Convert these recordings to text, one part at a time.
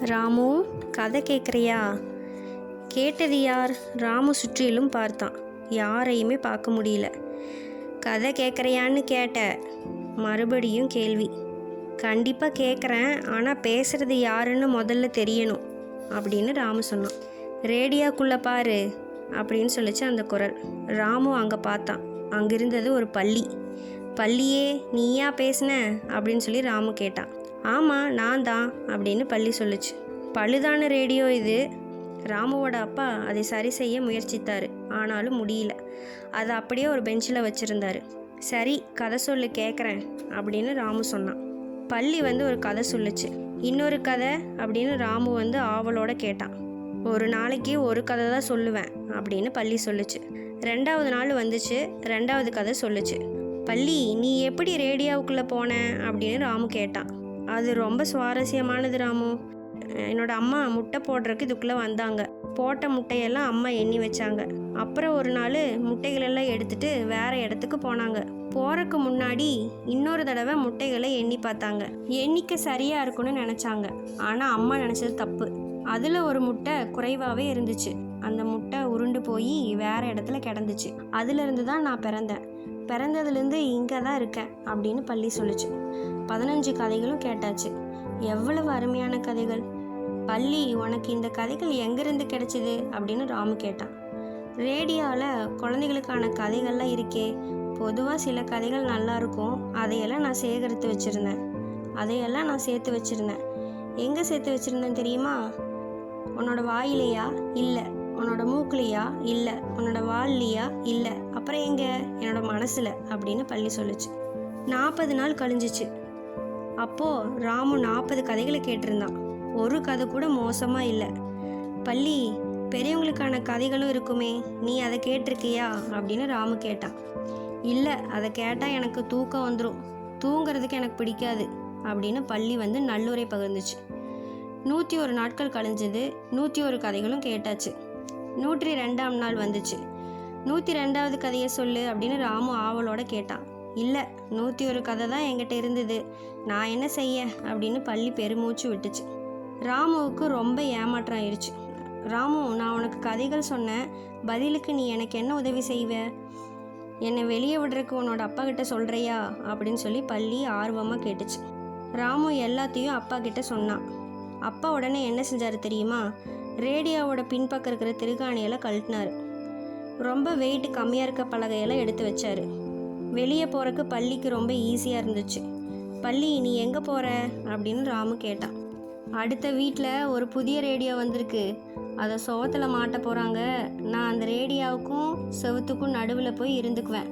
ராமு கதை கேட்குறியா கேட்டது யார்? ராமு சுற்றிலும் பார்த்தான். யாரையுமே பார்க்க முடியல. கதை கேட்குறியான்னு கேட்ட. மறுபடியும் கேள்வி. கண்டிப்பாக கேட்குறேன் ஆனால் பேசுகிறது யாருன்னு முதல்ல தெரியணும் அப்படின்னு ராமு சொன்னான். ரேடியோக்குள்ளே பாரு அப்படின்னு சொல்லிச்சு அந்த குரல். ராமு அங்கே பார்த்தான். அங்கே இருந்தது ஒரு பள்ளி. பள்ளியே நீயா பேசுன? அப்படின்னு சொல்லி ராமு கேட்டான். ஆமாம் நான் தான் அப்படின்னு பள்ளி சொல்லுச்சு. பழுதான ரேடியோ இது. ராமுவோட அப்பா அதை சரி செய்ய முயற்சித்தார். ஆனாலும் முடியல. அதை அப்படியே ஒரு பெஞ்சில் வச்சுருந்தாரு. சரி கதை சொல்லு கேட்குறேன் அப்படின்னு ராமு சொன்னான். பள்ளி வந்து ஒரு கதை சொல்லுச்சு. இன்னொரு கதை அப்படின்னு ராமு வந்து ஆவலோட கேட்டான். ஒரு நாளைக்கு ஒரு கதை தான் சொல்லுவேன் அப்படின்னு பள்ளி சொல்லுச்சு. ரெண்டாவது நாள் வந்துச்சு ரெண்டாவது கதை சொல்லுச்சு. பள்ளி நீ எப்படி ரேடியோவுக்குள்ளே போன அப்படின்னு ராமு கேட்டான். அது ரொம்ப சுவாரஸ்யமானது ராமு. என்னோட அம்மா முட்டை போடுறதுக்கு இதுக்குள்ளே வந்தாங்க. போட்ட முட்டையெல்லாம் அம்மா எண்ணி வச்சாங்க. அப்புறம் ஒரு நாள் முட்டைகளெல்லாம் எடுத்துட்டு வேற இடத்துக்கு போனாங்க. போகிறக்கு முன்னாடி இன்னொரு தடவை முட்டைகளை எண்ணி பார்த்தாங்க. எண்ணிக்கை சரியாக இருக்கும்னு நினச்சாங்க. ஆனால் அம்மா நினச்சது தப்பு. அதில் ஒரு முட்டை குறைவாகவே இருந்துச்சு. அந்த முட்டை உருண்டு போய் வேற இடத்துல கிடந்துச்சு. அதுலேருந்து தான் நான் பிறந்தேன். பிறந்ததுலேருந்து இங்கே தான் இருக்கேன் அப்படின்னு பள்ளி சொல்லுச்சு. பதினஞ்சு கதைகளும் கேட்டாச்சு. எவ்வளவு அருமையான கதைகள். பள்ளி உனக்கு இந்த கதைகள் எங்கேருந்து கிடைச்சிது? அப்படின்னு ராமு கேட்டான். ரேடியோவில் குழந்தைகளுக்கான கதைகள்லாம் இருக்கே. பொதுவாக சில கதைகள் நல்லா இருக்கும். அதையெல்லாம் நான் சேகரித்து வச்சுருந்தேன். அதையெல்லாம் நான் சேர்த்து வச்சுருந்தேன். எங்கே சேர்த்து வச்சுருந்தேன் தெரியுமா? உன்னோட வாயிலையா? இல்லை. உன்னோட மூக்குலையா? இல்லை. உன்னோட வால்லையா? இல்லை. அப்புறம் எங்கே? என்னோட மனசில் அப்படின்னு பள்ளி சொல்லுச்சு. நாற்பது நாள் கழிஞ்சிச்சு. அப்போது ராமு நாற்பது கதைகளை கேட்டிருந்தான். ஒரு கதை கூட மோசமாக இல்லை. பள்ளி பெரியவங்களுக்கான கதைகளும் இருக்குமே நீ அதை கேட்டிருக்கியா? அப்படின்னு ராமு கேட்டான். இல்லை அதை கேட்டால் எனக்கு தூக்கம் வந்துடும் தூங்குறதுக்கு எனக்கு பிடிக்காது அப்படின்னு பள்ளி வந்து நல்லுரை பகிர்ந்துச்சு. நூற்றி ஒரு நாட்கள் கழிஞ்சது நூற்றி ஒரு கதைகளும் கேட்டாச்சு. நூற்றி ரெண்டாம் நாள் வந்துச்சு. நூற்றி ரெண்டாவது கதையை சொல்லு அப்படின்னு ராமு ஆவலோட கேட்டான். இல்லை நூற்றி ஒரு கதை தான் என்கிட்ட இருந்தது. நான் என்ன செய்ய? அப்படின்னு பள்ளி பெருமூச்சு விட்டுச்சு. ராமுவுக்கு ரொம்ப ஏமாற்றம் ஆயிடுச்சு ராமு நான் உனக்கு கதைகள் சொன்னேன். பதிலுக்கு நீ எனக்கு என்ன உதவி செய்வ? என்னை வெளியே விடுறதுக்கு உன்னோட அப்பா கிட்ட சொல்கிறியா அப்படின்னு சொல்லி பள்ளி ஆர்வமாக கேட்டுச்சு. ராமு எல்லாத்தையும் அப்பா கிட்ட சொன்னான் அப்பா உடனே என்ன செஞ்சார் தெரியுமா? ரேடியோவோட பின்பக்கம் இருக்கிற திருகாணியெல்லாம் கழட்டினார். ரொம்ப வெயிட் கம்மியாக இருக்க பலகையெல்லாம் எடுத்து வச்சாரு. வெளியே போகிறக்கு பள்ளிக்கு ரொம்ப ஈஸியாக இருந்துச்சு. பள்ளி நீ எங்கே போகிற அப்படின்னு ராமு கேட்டான். அடுத்த வீட்டில் ஒரு புதிய ரேடியோ வந்திருக்கு. அதை சுவத்தில் மாட்ட போகிறாங்க நான் அந்த ரேடியோவுக்கும் செவுத்துக்கும் நடுவில் போய் இருந்துக்குவேன்.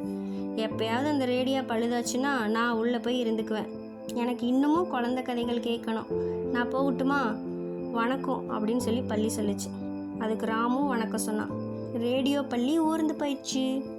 எப்பயாவது அந்த ரேடியோ பழுதாச்சுன்னா நான் உள்ளே போய் இருந்துக்குவேன். எனக்கு இன்னமும் குழந்த கதைகள் கேட்கணும். நான் போகட்டுமா? வணக்கம் அப்படின்னு சொல்லி பள்ளி சொல்லுச்சு. அதுக்கு ராமும் வணக்கம் சொன்னான். ரேடியோ பள்ளி ஊர்ந்து போயிடுச்சு.